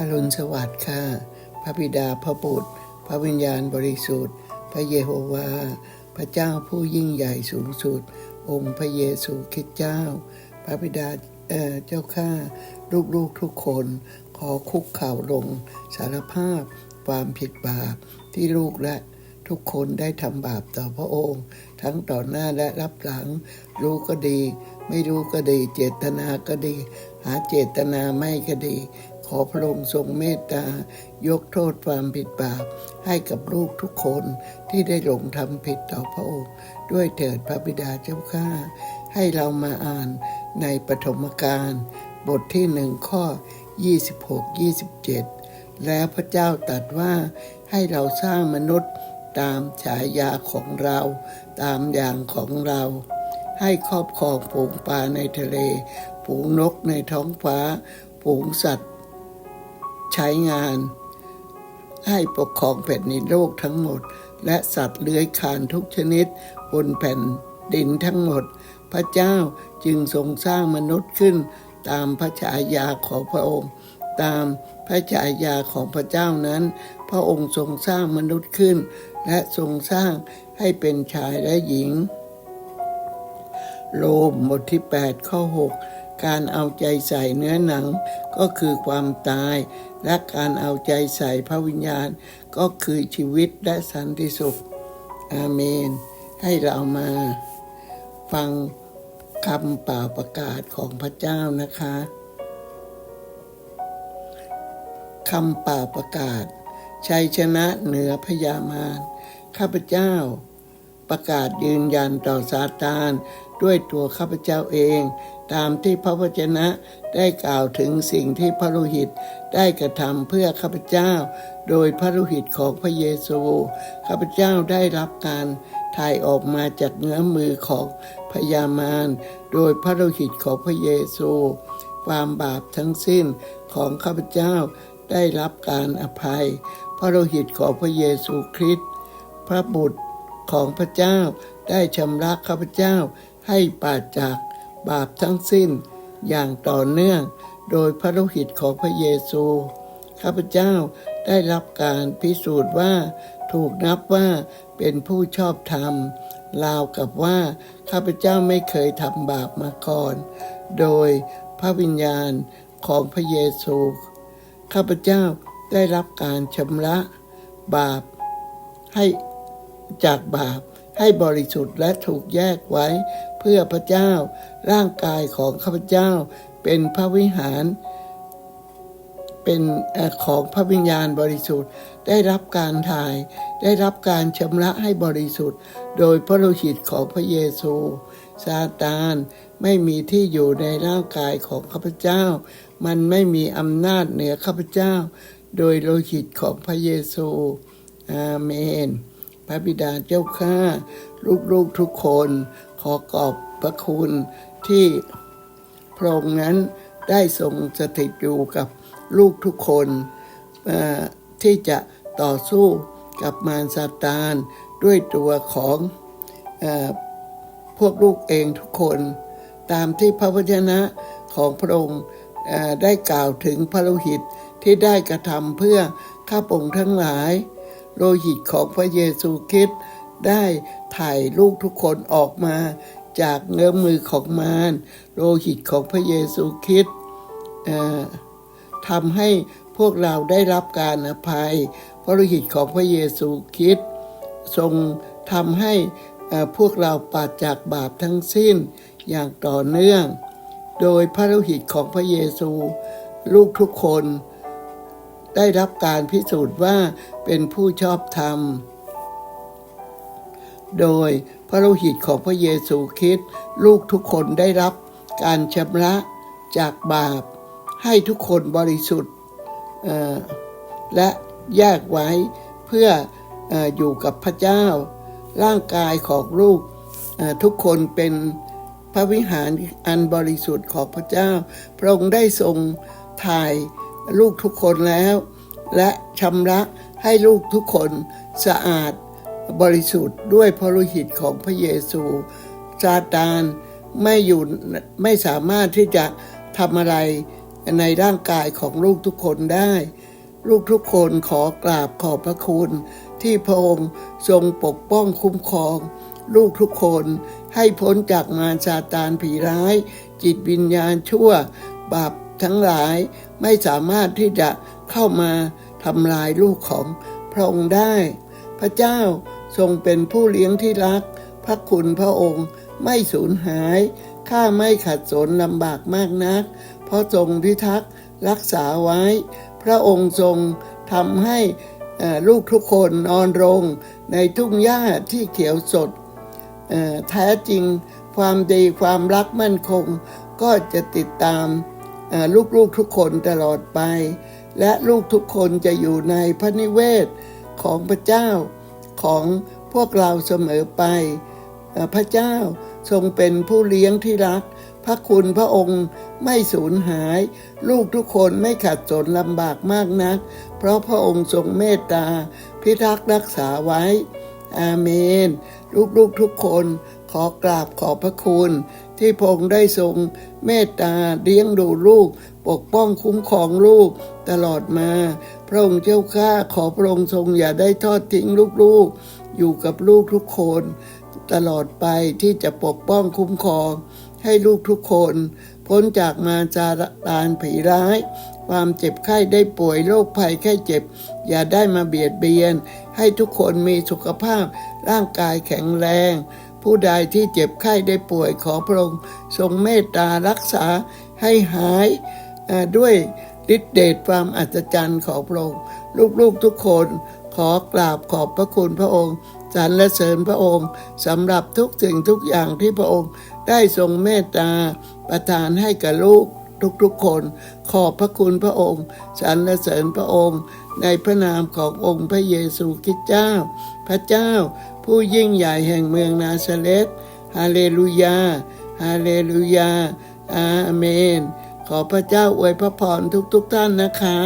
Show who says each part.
Speaker 1: อรุณสวัสดิ์ค่ะ พระบิดาพระบุตร พระวิญญาณบริสุทธิ์ พระเยโฮวา พระเจ้าผู้ยิ่งใหญ่สูงสุด องค์พระเยซูคริสต์เจ้า พระบิดาเเจ้าข้าลูกๆทุกคน ขอคุกเข่าลง สารภาพความผิดบาปที่ลูกและทุกคนได้ทำบาปต่อพระองค์ ทั้งต่อหน้าและรับหลัง รู้ก็ดี ไม่รู้ก็ดี เจตนาก็ดี หาเจตนาไม่ก็ดี ขอพระองค์ทรงเมตตายกโทษความผิดบาปให้กับลูกทุกคนที่ได้หลงทำผิดต่อพระองค์ด้วยเถิดพระบิดาเจ้าข้าให้เรามาอ่านในปฐมกาลบทที่หนึ่งข้อ 26-27 แล้วพระเจ้าตรัสว่าให้เราสร้างมนุษย์ตามฉายาของเรา ตามอย่างของเรา ให้ครอบครองฝูงปลาในทะเล ฝูงนกในท้องฟ้า ฝูงสัตว์ ใช้งาน ให้ปกครองแผ่นดินโลกทั้งหมด และสัตว์เลื้อยคลานทุกชนิด บนแผ่นดินทั้งหมด พระเจ้าจึงทรงสร้างมนุษย์ขึ้น ตามพระฉายาของพระองค์ ตามพระฉายาของพระเจ้านั้น พระองค์ทรงสร้างมนุษย์ขึ้น และทรงสร้างให้เป็นชายและหญิง โลมบทที่ 8 ข้อ 6 การเอาใจใส่เนื้อหนังก็คือความตาย และการเอาใจใส่พระวิญญาณก็คือชีวิตและสันติสุข อาเมน ให้เรามาฟังคำเป่าประกาศของพระเจ้านะคะคำเป่าประกาศชัยชนะเหนือพยามารข้าพเจ้า ประกาศยืนยันต่อซาตานด้วยตัวข้าพเจ้าเอง ตามที่พระวจนะได้กล่าวถึงสิ่งที่พระโลหิตได้กระทำเพื่อข้าพเจ้า โดยพระโลหิตของพระเยซู ข้าพเจ้าได้รับการถ่ายออกมาจากเงื้อมือของพยามารโดยพระโลหิตของพระเยซู ความบาปทั้งสิ้นของข้าพเจ้าได้รับการอภัย พระโลหิตของพระเยซูคริสต์พระบุตร ของพระเจ้า ได้ชำระข้าพเจ้าให้ปราศจากบาปทั้งสิ้น อย่างต่อเนื่องโดยพระโลหิตของพระเยซู ข้าพเจ้าได้รับการพิสูจน์ว่า ถูกนับว่าเป็นผู้ชอบธรรมราวกับว่าข้าพเจ้าไม่เคยทำบาปมาก่อน โดยพระวิญญาณของพระเยซู ข้าพเจ้าได้รับการชำระบาปให้ จากบาปให้บริสุทธิ์และถูกแยกไว้ เพื่อพระเจ้า ร่างกายของข้าพเจ้า เป็นพระวิหาร เป็นของพระวิญญาณบริสุทธิ์ ได้รับการถ่าย ได้รับการชำระให้บริสุทธิ์ โดยพระโลหิตของพระเยซูซาตานไม่มีที่อยู่ในร่างกายของข้าพเจ้า มันไม่มีอำนาจเหนือข้าพเจ้า โดยโลหิตของพระเยซู อาเมน พระบิดาเจ้าข้าลูกๆทุกคน ขอกอบพระคุณที่พระองค์นั้นได้ทรงสถิตอยู่กับลูกทุกคนที่จะต่อสู้กับมารซาตานด้วยตัวของอพวกลูกเองทุกคน ตามที่พระวจนะของพระองค์ได้กล่าวถึงพระโลหิตที่ได้กระทำเพื่อข้าพงทั้งหลาย โลหิตของพระเยซูคริสต์ได้ถ่ายลูกทุกคนออกมา จากเงื้อมือของมารโลหิตของพระเยซูคริสต์ทำให้พวกเราได้รับการอภัย เพราะโลหิตของพระเยซูคริสต์ทรงทำให้พวกเราปราศจากบาปทั้งสิ้นอย่างต่อเนื่อง โดยพระโลหิตของพระเยซู ลูกทุกคน ได้รับการพิสูจน์ว่าเป็นผู้ชอบธรรม โดยพระโลหิตของพระเยซูคริสต์ลูกทุกคนได้รับการชำระจากบาป ให้ทุกคนบริสุทธิ์และแยกไว้เพื่ออออยู่กับพระเจ้า ร่างกายของลูกทุกคนเป็นพระวิหารอันบริสุทธิ์ของพระเจ้า พระองค์ได้ทรงถ่าย ลูกทุกคนแล้ว และชำระให้ลูกทุกคนสะอาดบริสุทธิ์ด้วยพระโลหิตของพระเยซูซาตานไม่อยู่ไม่สามารถที่จะทำอะไรในร่างกายของลูกทุกคนได้ ลูกทุกคนขอกราบขอบพระคุณ ที่พระองค์ทรงปกป้องคุ้มครอง ลูกทุกคนให้พ้นจากมารซาตานผีร้าย จิตวิญญาณชั่ว บาป ทั้งหลายไม่สามารถที่จะเข้ามาทำลายลูกของพระองค์ได้ พระเจ้าทรงเป็นผู้เลี้ยงที่รัก พระคุณพระองค์ไม่สูญหาย ข้าไม่ขัดสนลำบากมากนัก เพราะทรงพิทักษ์รักษาไว้ พระองค์ทรงทำให้ลูกทุกคนนอนลงในทุ่งหญ้าที่เขียวสดแท้จริงความดีความรักมั่นคงก็จะติดตาม ลูกๆทุกคนตลอดไป และลูกทุกคนจะอยู่ในพระนิเวศของพระเจ้าของพวกเราเสมอไป พระเจ้าทรงเป็นผู้เลี้ยงที่รัก พระคุณพระองค์ไม่สูญหาย ลูกทุกคนไม่ขัดสนลำบากมากนัก เพราะพระองค์ทรงเมตตา พิทักษ์รักษาไว้ อาเมน ลูกๆทุกคน ขอกราบขอบพระคุณ ที่พระองค์ได้ทรงเมตตาเลี้ยงดูลูก ปกป้องคุ้มครองลูกตลอดมา พระองค์เจ้าข้าขอพระองค์ทรงอย่าได้ทอดทิ้งลูกๆ อยู่กับลูกทุกคน ตลอดไปที่จะปกป้องคุ้มครอง ให้ลูกทุกคน พ้นจากมาจาตานผีร้าย ความเจ็บไข้ได้ป่วยโรคภัยไข้เจ็บ อย่าได้มาเบียดเบียน ให้ทุกคนมีสุขภาพร่างกายแข็งแรง ผู้ใดที่เจ็บไข้ได้ป่วยขอพระองค์ทรงเมตตารักษาให้หายด้วยฤทธิเดชความอัศจรรย์ของพระองค์ ลูกๆทุกคนขอกราบขอบพระคุณพระองค์สรรเสริญพระองค์สำหรับทุกสิ่งทุกอย่างที่พระองค์ได้ทรงเมตตาประทานให้กับลูก ทุกๆคน ขอบพระคุณพระองค์สรรเสริญพระองค์ ในพระนามขององค์พระเยซูคริสต์เจ้า พระเจ้า ผู้ยิ่งใหญ่แห่งเมืองนาซาเรสฮาเลลูยาฮาเลลูยาอาเมน ขอพระเจ้าอวยพระพรทุกๆท่านนะคะ